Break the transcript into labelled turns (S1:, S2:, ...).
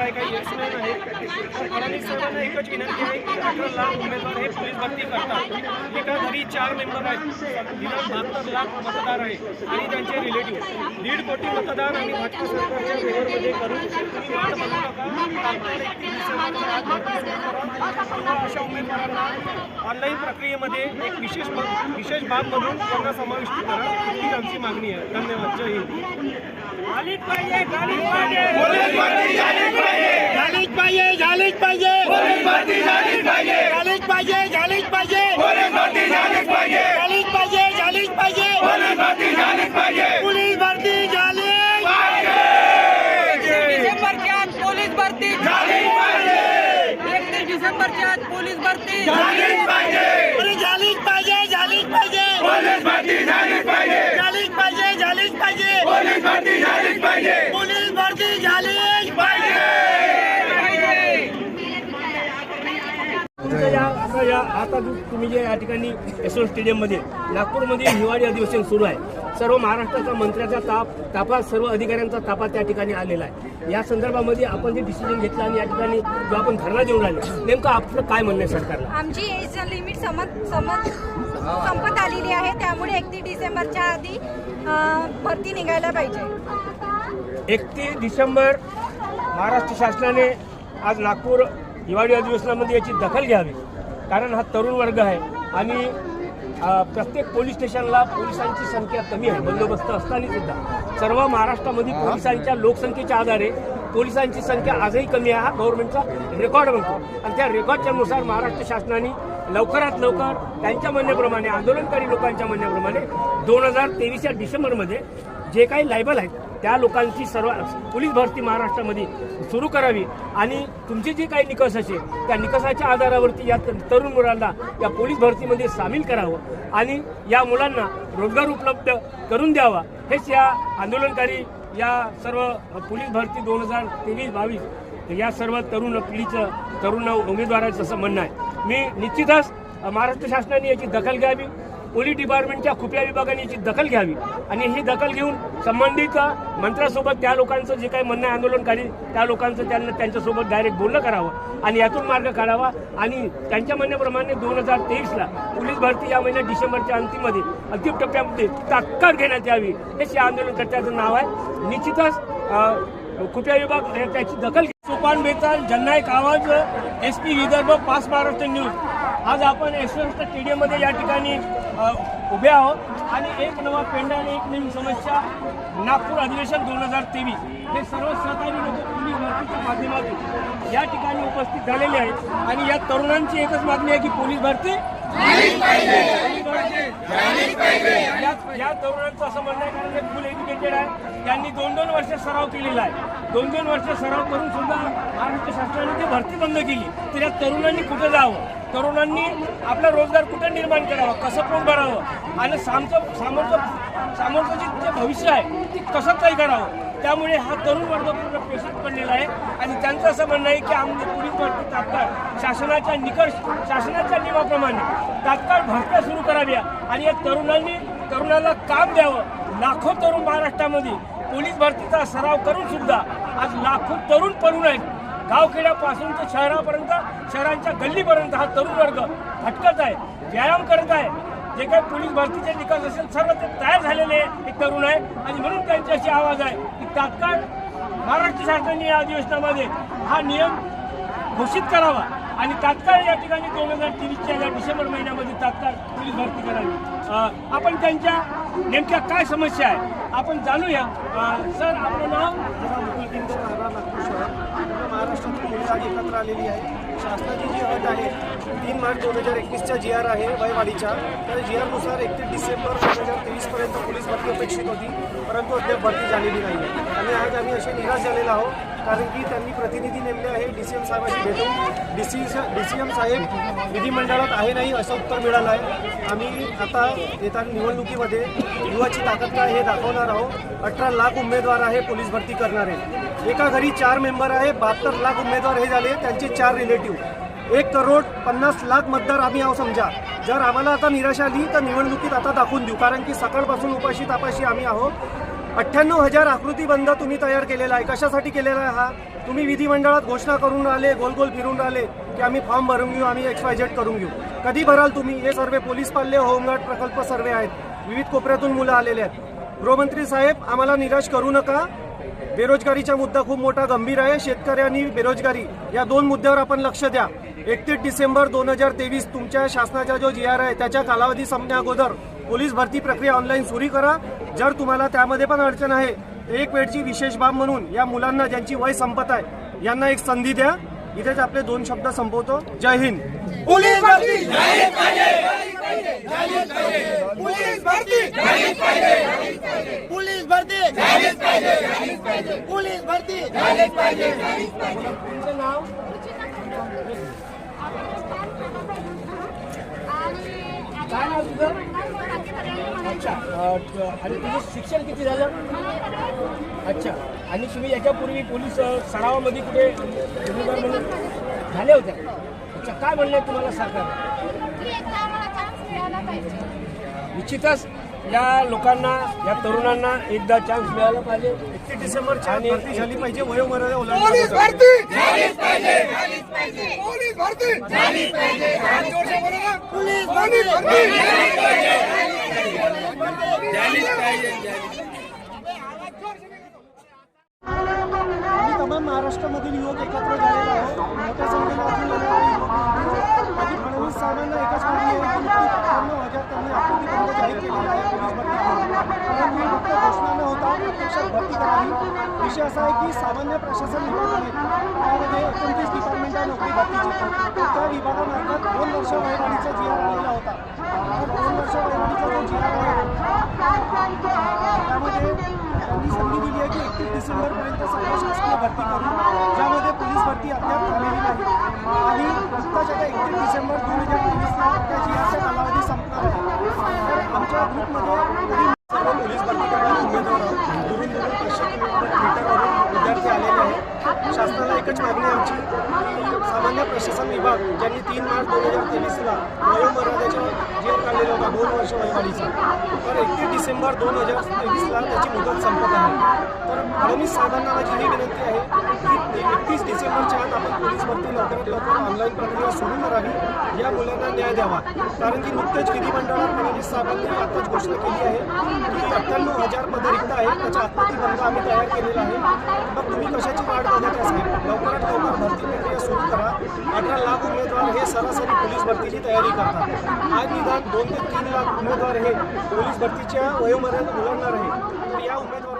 S1: काय काही यशमॅन आहेत तर फडणवीस साहेबांना एकच विनंती आहे की अठरा लाख उमेदवार हे पोलीस भरती करतात. एका घरी चार मेंबर आहेत. तिला बहात्तर लाख मतदार आहे आणि त्यांचे रिलेटिव्ह दीड कोटी मतदार आणि भाजप सरकारच्या फेवरमध्ये करून तुम्ही वाट बघू नका. अशा उमेदवारांना ऑनलाईन प्रक्रियेमध्ये एक विशेष विशेष बाब म्हणून त्यांना समाविष्ट करा. हीच आमची मागणी आहे. धन्यवाद. जय हिंद. पाहिजे. नोटीस झालीच पाहिजे
S2: झालीच पाहिजे झालीच पाहिजे पोलीस नोटीस झालीच पाहिजे झालीच पाहिजे झालीच पाहिजे पोलीस नोटीस झालीच पाहिजे पोलीस भरती झाली पाहिजे
S3: डिसेंबरच्या आत पोलीस भरती झाली पाहिजे एकतीस डिसेंबरच्या आत पोलीस भरती झालीच पाहिजे
S2: अरे झालीच पाहिजे झालीच पाहिजे पोलीस भरती झालीच पाहिजे झालीच पाहिजे झालीच पाहिजे पोलीस भरती झालीच पाहिजे
S4: या आता जो तुम्ही जे या ठिकाणी यशवंत स्टेडियममध्ये नागपूरमध्ये हिवाळी अधिवेशन सुरू आहे. सर्व महाराष्ट्राच्या मंत्र्याचा ताप ताफा सर्व अधिकाऱ्यांचा ताफा त्या ठिकाणी आलेला आहे. या संदर्भामध्ये आपण जे डिसिजन घेतलं आणि या ठिकाणी जो आपण धरणा देऊन राहिले नेमकं आपलं काय म्हणणं आहे सरकारला?
S5: आमची एज लिमिट समत समत संपत आलेली आहे त्यामुळे एकतीस डिसेंबरच्या आधी अ, भरती निघायला पाहिजे.
S4: एकतीस डिसेंबर महाराष्ट्र शासनाने आज नागपूर हिवाळी अधिवेशनामध्ये याची दखल घ्यावी. कारण हा तरुण वर्ग आहे आणि प्रत्येक पोलीस स्टेशनला पोलिसांची संख्या कमी आहे बंदोबस्त असताना सुद्धा. सर्व महाराष्ट्रामध्ये पोलिसांच्या लोकसंख्येच्या आधारे पोलिसांची संख्या आजही कमी आहे हा गव्हर्नमेंटचा रेकॉर्ड बनतो. आणि त्या रेकॉर्डच्या नुसार महाराष्ट्र शासनाने लवकरात लवकर त्यांच्या म्हणण्याप्रमाणे आंदोलनकारी लोकांच्या म्हणण्याप्रमाणे दोन हजार तेवीसच्या डिसेंबरमध्ये जे काही लायबल आहेत त्या लोकांची सर्व पोलीस भरती महाराष्ट्रामध्ये सुरू करावी. आणि तुमचे जे काही निकष असेल त्या निकषाच्या आधारावरती या त- तरुण मुलांना या पोलीस भरतीमध्ये सामील करावं. आणि या मुलांना रोजगार उपलब्ध करून द्यावा. हेच या आंदोलनकारी या सर्व पोलीस भरती दोन हजार तेवीस बावीस या सर्व तरुण पिढीचं तरुण उमेदवारांचं असं म्हणणं आहे. मी निश्चितच महाराष्ट्र शासनाने याची दखल घ्यावी. पोलीस डिपार्टमेंटच्या खुफिया विभागाने याची दखल घ्यावी आणि ही दखल घेऊन संबंधित मंत्र्यासोबत त्या लोकांचं जे काही म्हणणं आंदोलनकारी त्या लोकांचं त्यांना त्यांच्यासोबत डायरेक्ट बोलणं करावं आणि यातून मार्ग काढावा आणि त्यांच्या म्हणण्याप्रमाणे दोन हजार तेवीसला पोलीस भरती या महिन्यात डिसेंबरच्या अंतिममध्ये अंतिम टप्प्यामध्ये तात्काळ घेण्यात यावी. हेच या आंदोलनकर्त्याचं नाव आहे. निश्चितच खुफिया विभाग त्याची दखल सोपान बेताल जननायक आवाज एस पी विदर्भ पाच महाराष्ट्र न्यूज. आज आपण यशवंत स्टेडियममध्ये या ठिकाणी उभे आहोत. आणि एक नवा पेंडा आणि एक नवीन समस्या नागपूर अधिवेशन दोन हजार तेवीस. हे सर्व सहकारी लोक पोलीस भरतीच्या माध्यमातून या ठिकाणी उपस्थित झालेले आहेत. आणि या तरुणांची एकच मागणी आहे की पोलीस भरती या- या तरुणांचं असं म्हणणं आहे कारण फुल एज्युकेटेड आहे त्यांनी दोन दोन वर्ष सराव केलेला आहे. दोन दोन वर्ष सराव करून सुद्धा महाराष्ट्र शासनाने ती भरती बंद केली. तर या तरुणांनी कुठं जावं? तरुणांनी आपला रोजगार कुठे निर्माण करावा? कसं पोट भरावं? आणि सामचं सामोरचं सामोरचं जे जे भविष्य आहे ते कसं काही करावं? त्यामुळे हा तरुण वर्ग पूर्ण पेशात पडलेला आहे. आणि त्यांचं असं म्हणणं आहे की आमची पोलीस भरती तात्काळ शासनाच्या निकष शासनाच्या नियमाप्रमाणे तात्काळ भरत्या सुरू कराव्या. आणि या तरुणांनी तरुणाला काम द्यावं. लाखो तरुण महाराष्ट्रामध्ये पोलीस भरतीचा सराव करून सुद्धा आज लाखो तरुण पडून आहेत. गावखेड्यापासून तर शहरापर्यंत शहरांच्या गल्लीपर्यंत हा तरुण वर्ग भटकत आहे व्यायाम करत आहे. जे काही पोलीस भरतीचे निकाल असेल सर्व ते तयार झालेले हे तरुण आहे. आणि म्हणून त्यांची अशी आवाज आहे की तात्काळ महाराष्ट्र शासनाने या अधिवेशनामध्ये हा नियम घोषित करावा. आणि तात्काळ या ठिकाणी दोन हजार तेवीसच्या या डिसेंबर महिन्यामध्ये तात्काळ पोलीस भरती करावी. आपण त्यांच्या नेमक्या काय समस्या आहे आपण जाणूया. सर आपलं नाव?
S1: महाराष्ट्रातील आज एकत्र आलेली आहे. शासनाची जी अट आहे तीन मार्च दोन हजार एकवीसच्या जी आर आहे वयवाढीच्या. तर जी आरनुसार एकतीस डिसेंबर दोन हजार तेवीसपर्यंत पोलीस भरती अपेक्षित होती परंतु अद्याप भरती झालेली नाही आहे आणि आज आम्ही असे निराश झालेलो आहोत कारण की त्यांनी प्रतिनिधी नेमले आहे डी सी एम साहेबांशी भेटून. D C D C M साहेब विधिमंडळात आहे नाही असं उत्तर मिळालं आहे. आम्ही आता येताना निवडणुकीमध्ये युवाची ताकद काय हे दाखवणार आहोत. अठरा लाख उमेदवार आहे पोलीस भरती करणारे. एका घरी चार मेंबर आहे बहात्तर लाख उमेदवार हे झाले त्यांचे चार रिलेटिव्ह एक करोड पन्नास लाख मतदार आम्ही आहो समजा. जर आम्हाला आता निराशा आली तर निवडणुकीत आता दाखवून देऊ. कारण की सकाळपासून उपाशी तापाशी आम्ही आहोत. अठ्ठ्याण्णव हजार आकृतीबंध तुम्ही तयार केलेला आहे. कशासाठी केलेला आहे हा? तुम्ही विधिमंडळात घोषणा करून राहिले गोल गोल फिरून राहिले की आम्ही फॉर्म भरून घेऊ आम्ही एक्स वाय झेड करून घेऊ. कधी भराल तुम्ही? हे सर्वे पोलीस पाल्य होमगार्ड प्रकल्प सर्वे आहेत. विविध कोपऱ्यातून मुलं आलेले आहेत. गृहमंत्री साहेब आम्हाला निराश करू नका. बेरोजगारीचा मुद्दा खूप मोठा गंभीर आहे. शेतकरी आणि बेरोजगारी या दोन मुद्द्यावर आपण लक्ष द्या. एकतीस डिसेंबर दोन हजार तेवीस तुमच्या शासनाचा जो जी आर आहे त्याच्या कालावधी संपण्या अगोदर पोलीस भरती प्रक्रिया ऑनलाईन सुरू करा. जर तुम्हाला त्यामध्ये पण अडचण आहे एक वेळची विशेष बाब म्हणून या मुलांना ज्यांची वय संपत आहे यांना एक संधी द्या. इथेच आपले दोन शब्द संपवतो. जय हिंद.
S2: पोलीस भरती पोलीस भरती पोलीस भरती
S4: तुमचं नाव काय नाव तुझं अच्छा. अ, आणि तुझं शिक्षण किती झालं अच्छा आणि तुम्ही याच्यापूर्वी पोलीस अ, सरावामध्ये कुठे उमेदवार म्हणून झाले होते अच्छा काय म्हणणं आहे तुम्हाला सरकार निश्चितच या लोकांना या तरुणांना एकदा चान्स मिळाला पाहिजे.
S1: एकतीस भरती झाली पाहिजे वयोमर्यादा तमाम महाराष्ट्रामधील युवक एकत्र झालेलो आहोत. मोठ्या संख्येने अजून येणारे युवक आधी फडणवीस साहेबांना एकच मागणी आहे की नुकतीच अठ्ठ्याण्णव त्यांनी आकृती बंद जाहीर केलेला आहे पोलीस भरती परंतु फक्त घोषणा न होता प्रत्यक्षात भरती करावी विषय असा आहे की सामान्य प्रशासन विभाग आहे त्यामध्ये एकोणतीस डिपार्टमेंट आहे नोकरी भरतीची त्या विभागामार्फत दोन वर्ष वयवाढीचा जी आर आलेला होता। दोन वर्ष वयवाढीचा जो जी आर आहे त्यामध्ये त्यांनी संधी दिली आहे की एकतीस डिसेंबरपर्यंत सर्व शासकीय भरती करू। ज्यामध्ये पोलीस भरती अद्याप आमच्या ग्रुपमध्ये पोलीस भरती करणारे उमेदवार दुरून दुरून विद्यार्थी आलेले आहेत. शासनाला एकच मागणी आमची की सामान्य प्रशासन विभाग ज्यांनी तीन मार्च दोन हजार तेवीसला वयोमर्यादेच्या जेल काढलेला होता दोन वर्ष वयवाढीचा तर एकतीस डिसेंबर दोन हजार तेवीसला त्याची मुदत संपत आहे. तर फडणवीस साहेबांना माझी ही विनंती आहे की एकतीस डिसेंबरच्या आत आपण पोलीस भरती लवकरात लवकर ऑनलाईन प्रक्रिया सुरू करावी. या मुलांना न्याय द्यावा. कारण की नुकतेच विधिमंडळात फडणवीस साहेबांनी आताच घोषणा केली आहे. की अठ्ठ्याण्णव हजार पदं रिक्त आहे त्याच्या आत्महती बंद आम्ही तयार केलेला आहे. मग तुम्ही कशाची वाट बघत असाल? लवकरात लवकर भरती प्रक्रिया सुरू करा. अठरा लाख उमेदवार हे सरासरी पोलीस भरतीची तयारी करतात. आज निदान दोन ते तीन लाख उमेदवार हे पोलीस भरतीच्या वयोमर्यादा ओलांडणार आहे तर या उमेदवार